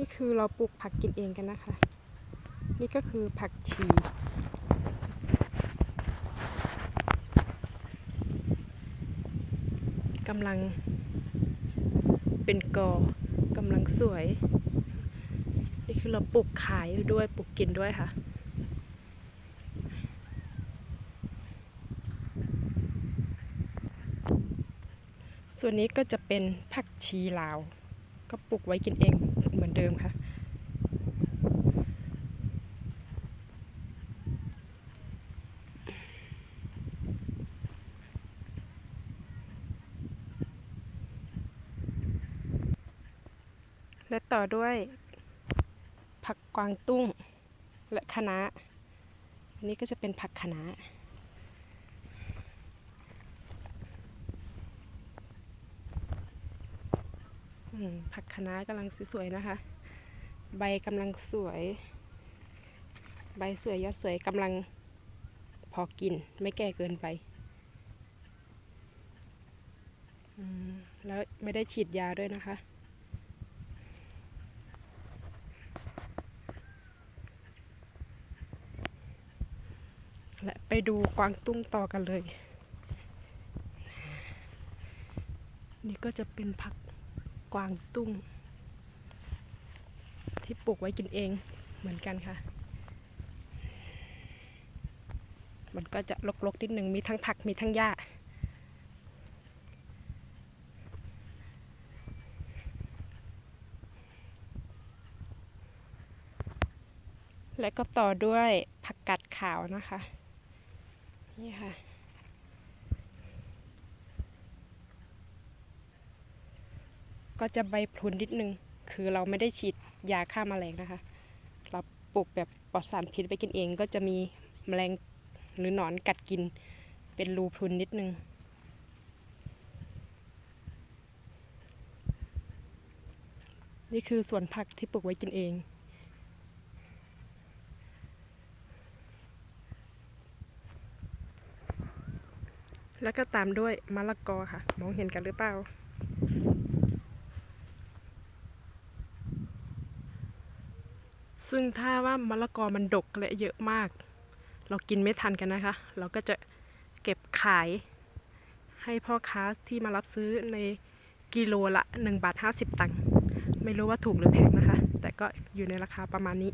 นี่คือเราปลูกผักกินเองกันนะคะ นี่ก็คือผักชีกำลังเป็นกอกำลังสวย นี่คือเราปลูกขายด้วยปลูกกินด้วยค่ะ ส่วนนี้ก็จะเป็นผักชีลาว ก็ปลูกไว้กินเองเหมือนเดิมค่ะ และต่อด้วย ผักกวางตุ้งและคะน้าอันนี้ก็จะเป็นผักคะน้าอืม ผักคะน้ากำลังสวยๆนะคะ ใบกำลังสวย ใบสวยยอดสวยกำลังพอกินไม่แก่เกินไปแล้วไม่ได้ฉีดยาด้วยนะคะ และไปดูกวางตุ้งต่อกันเลย นี่ก็จะเป็นผัก กวางตุ้ง ที่ปลูกไว้กินเองเหมือนกันค่ะ มันก็จะรกๆนิดหนึ่งมีทั้งผักมีทั้งหญ้าและก็ต่อด้วยผักกัดขาวนะคะ นี่ค่ะ ก็จะใบพลุนนิดนึง คือเราไม่ได้ฉีดยาฆ่าแมลงนะคะ เราปลูกแบบปลอดสารพิษไปกินเองก็จะมีแมลงหรือหนอนกัดกิน เป็นรูพลุนนิดนึงนี่คือสวนผักที่ปลูกไว้กินเอง แล้วก็ตามด้วยมะละกอค่ะ มองเห็นกันหรือเปล่า ซึ่งถ้าว่ามะละกอมันดกและเยอะมาก เรากินไม่ทันกันนะคะ เราก็จะเก็บขาย ให้พ่อค้าที่มารับซื้อในกิโลละ1บาท50 ตังค์ไม่รู้ว่าถูกหรือแพงนะคะ แต่ก็อยู่ในราคาประมาณนี้